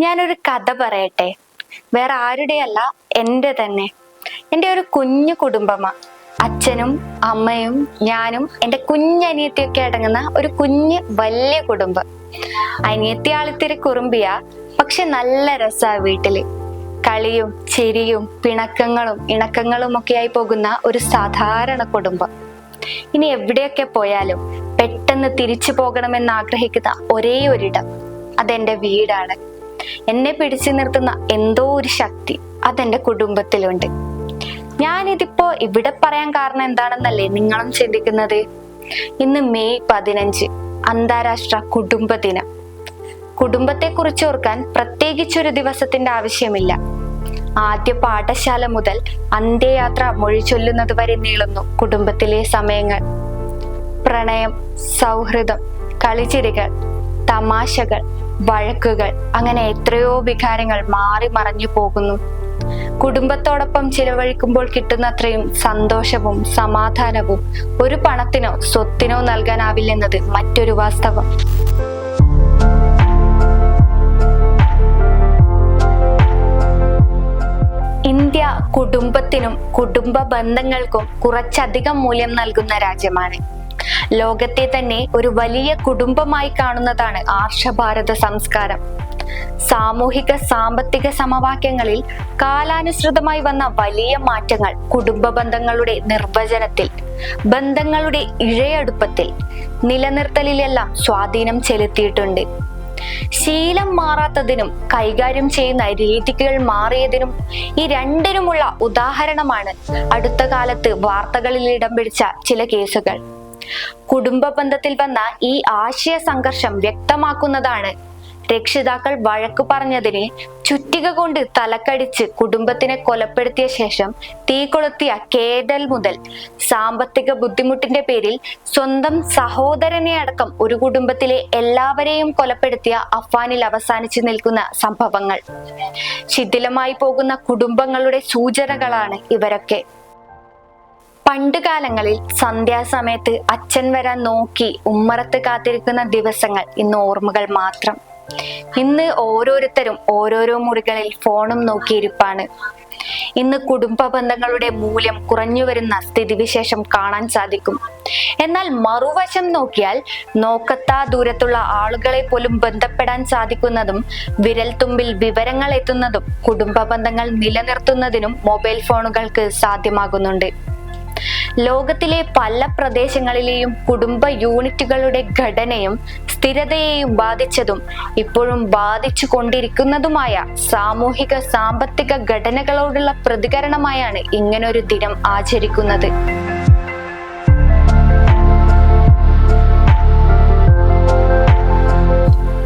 ഞാനൊരു കഥ പറയട്ടെ. വേറെ ആരുടെയല്ല എന്റെ തന്നെ. എന്റെ ഒരു കുഞ്ഞു കുടുംബമ. അച്ഛനും അമ്മയും ഞാനും എന്റെ കുഞ്ഞനിയത്തിയൊക്കെ അടങ്ങുന്ന ഒരു കുഞ്ഞ് വലിയ കുടുംബം. അനിയത്തി ആളിത്തിരി കുറുമ്പിയ പക്ഷെ നല്ല രസാ വീട്ടിൽ. കളിയും ചിരിയും പിണക്കങ്ങളും ഇണക്കങ്ങളും ഒക്കെയായി പോകുന്ന ഒരു സാധാരണ കുടുംബം. ഇനി എവിടെയൊക്കെ പോയാലും പെട്ടെന്ന് തിരിച്ചു പോകണമെന്ന് ആഗ്രഹിക്കുന്ന ഒരേ ഒരിടം അതെന്റെ വീടാണ്. എന്നെ പിടിച്ചു നിർത്തുന്ന എന്തോ ഒരു ശക്തി അതെന്റെ കുടുംബത്തിലുണ്ട്. ഞാനിതിപ്പോ ഇവിടെ പറയാൻ കാരണം എന്താണെന്നല്ലേ നിങ്ങളും ചിന്തിക്കുന്നത്? ഇന്ന് മെയ് പതിനഞ്ച് അന്താരാഷ്ട്ര കുടുംബ ദിനം. കുടുംബത്തെ കുറിച്ച് ഓർക്കാൻ പ്രത്യേകിച്ചൊരു ദിവസത്തിന്റെ ആവശ്യമില്ല. ആദ്യ പാഠശാല മുതൽ അന്ത്യയാത്ര മൊഴി ചൊല്ലുന്നത് വരെ നീളുന്നു കുടുംബത്തിലെ സമയങ്ങൾ. പ്രണയം സൗഹൃദം കളിച്ചിരികൾ തമാശകൾ വഴക്കുകൾ അങ്ങനെ എത്രയോ വികാരങ്ങൾ മാറി മറഞ്ഞു പോകുന്നു. കുടുംബത്തോടൊപ്പം ചിലവഴിക്കുമ്പോൾ കിട്ടുന്നത്രയും സന്തോഷവും സമാധാനവും ഒരു പണത്തിനോ സ്വത്തിനോ നൽകാനാവില്ലെന്നത് മറ്റൊരു വാസ്തവം. ഇന്ത്യ കുടുംബത്തിനും കുടുംബ ബന്ധങ്ങൾക്കും കുറച്ചധികം മൂല്യം നൽകുന്ന രാജ്യമാണ്. ലോകത്തെ തന്നെ ഒരു വലിയ കുടുംബമായി കാണുന്നതാണ് ആർഷഭാരത സംസ്കാരം. സാമൂഹിക സാമ്പത്തിക സമവാക്യങ്ങളിൽ കാലാനുസൃതമായി വന്ന വലിയ മാറ്റങ്ങൾ കുടുംബ ബന്ധങ്ങളുടെ നിർവചനത്തിൽ ബന്ധങ്ങളുടെ ഇഴയടുപ്പത്തിൽ നിലനിർത്തലിലെല്ലാം സ്വാധീനം ചെലുത്തിയിട്ടുണ്ട്. ശീലം മാറാത്തതിനും കൈകാര്യം ചെയ്യുന്ന രീതികൾ മാറിയതിനും ഈ രണ്ടിനുമുള്ള ഉദാഹരണമാണ് അടുത്ത കാലത്ത് വാർത്തകളിൽ ഇടം പിടിച്ച ചില കേസുകൾ. കുടുംബ ബന്ധത്തിൽ വന്ന ഈ ആശയ സംഘർഷം വ്യക്തമാക്കുന്നതാണ്. രക്ഷിതാക്കൾ വഴക്കു പറഞ്ഞതിന് ചുറ്റിക കൊണ്ട് തലക്കടിച്ച് കുടുംബത്തിനെ കൊലപ്പെടുത്തിയ ശേഷം തീ കൊളുത്തിയ കേതൽ മുതൽ സാമ്പത്തിക ബുദ്ധിമുട്ടിന്റെ പേരിൽ സ്വന്തം സഹോദരനെ അടക്കം ഒരു കുടുംബത്തിലെ എല്ലാവരെയും കൊലപ്പെടുത്തിയ അഫ്വാനിൽ അവസാനിച്ചു നിൽക്കുന്ന സംഭവങ്ങൾ. ശിഥിലമായി പോകുന്ന കുടുംബങ്ങളുടെ സൂചനകളാണ് ഇവരൊക്കെ. പണ്ടുകാലങ്ങളിൽ സന്ധ്യാസമയത്ത് അച്ഛൻ വരാൻ നോക്കി ഉമ്മറത്ത് കാത്തിരിക്കുന്ന ദിവസങ്ങൾ ഇന്ന് ഓർമ്മകൾ മാത്രം. ഇന്ന് ഓരോരുത്തരും ഓരോരോ മുറികളിൽ ഫോണും നോക്കിയിരിപ്പാണ്. ഇന്ന് കുടുംബ ബന്ധങ്ങളുടെ മൂല്യം കുറഞ്ഞു വരുന്ന സ്ഥിതിവിശേഷം കാണാൻ സാധിക്കും. എന്നാൽ മറുവശം നോക്കിയാൽ നോക്കത്താ ദൂരത്തുള്ള ആളുകളെ പോലും ബന്ധപ്പെടാൻ സാധിക്കുന്നതും വിരൽത്തുമ്പിൽ വിവരങ്ങൾ എത്തുന്നതും കുടുംബ ബന്ധങ്ങൾ നിലനിർത്തുന്നതിനും മൊബൈൽ ഫോണുകൾക്ക് സാധ്യമാകുന്നുണ്ട്. ലോകത്തിലെ പല പ്രദേശങ്ങളിലെയും കുടുംബ യൂണിറ്റുകളുടെ ഘടനയും സ്ഥിരതയെയും ബാധിച്ചതും ഇപ്പോഴും ബാധിച്ചു കൊണ്ടിരിക്കുന്നതുമായ സാമൂഹിക സാമ്പത്തിക ഘടനകളോടുള്ള പ്രതികരണമായാണ് ഇങ്ങനൊരു ദിനം ആചരിക്കുന്നത്.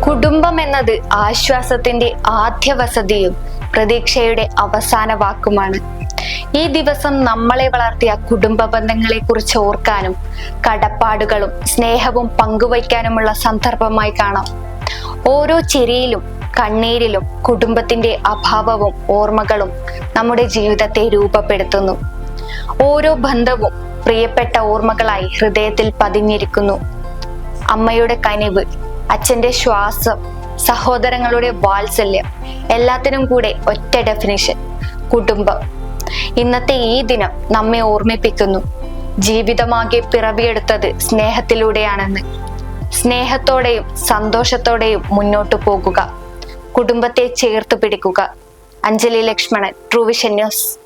കുടുംബം എന്നത് ആശ്വാസത്തിന്റെ ആദ്യ വസതിയും പ്രതീക്ഷയുടെ അവസാന വാക്കുമാണ്. ഈ ദിവസം നമ്മളെ വളർത്തിയ കുടുംബ ബന്ധങ്ങളെ കുറിച്ച് ഓർക്കാനും കടപ്പാടുകളും സ്നേഹവും പങ്കുവയ്ക്കാനുമുള്ള സന്ദർഭമായി കാണാം. ഓരോ ചിരിയിലും കണ്ണീരിലും കുടുംബത്തിന്റെ അഭാവവും ഓർമ്മകളും നമ്മുടെ ജീവിതത്തെ രൂപപ്പെടുത്തുന്നു. ഓരോ ബന്ധവും പ്രിയപ്പെട്ട ഓർമ്മകളായി ഹൃദയത്തിൽ പതിഞ്ഞിരിക്കുന്നു. അമ്മയുടെ കനിവ് അച്ഛന്റെ ശ്വാസം സഹോദരങ്ങളുടെ വാത്സല്യം എല്ലാത്തിനും കൂടെ ഒറ്റ ഡെഫിനിഷൻ കുടുംബം. ഇന്നത്തെ ഈ ദിനം നമ്മെ ഓർമ്മിപ്പിക്കുന്നു. ജീവിതമാകെ പിറവിയെടുത്തത് സ്നേഹത്തിലൂടെയാണെന്ന്. സ്നേഹത്തോടെയും സന്തോഷത്തോടെയും മുന്നോട്ടു പോകുക. കുടുംബത്തെ ചേർത്ത് പിടിക്കുക. അഞ്ജലി ലക്ഷ്മണൻ ട്രൂവിഷൻ ന്യൂസ്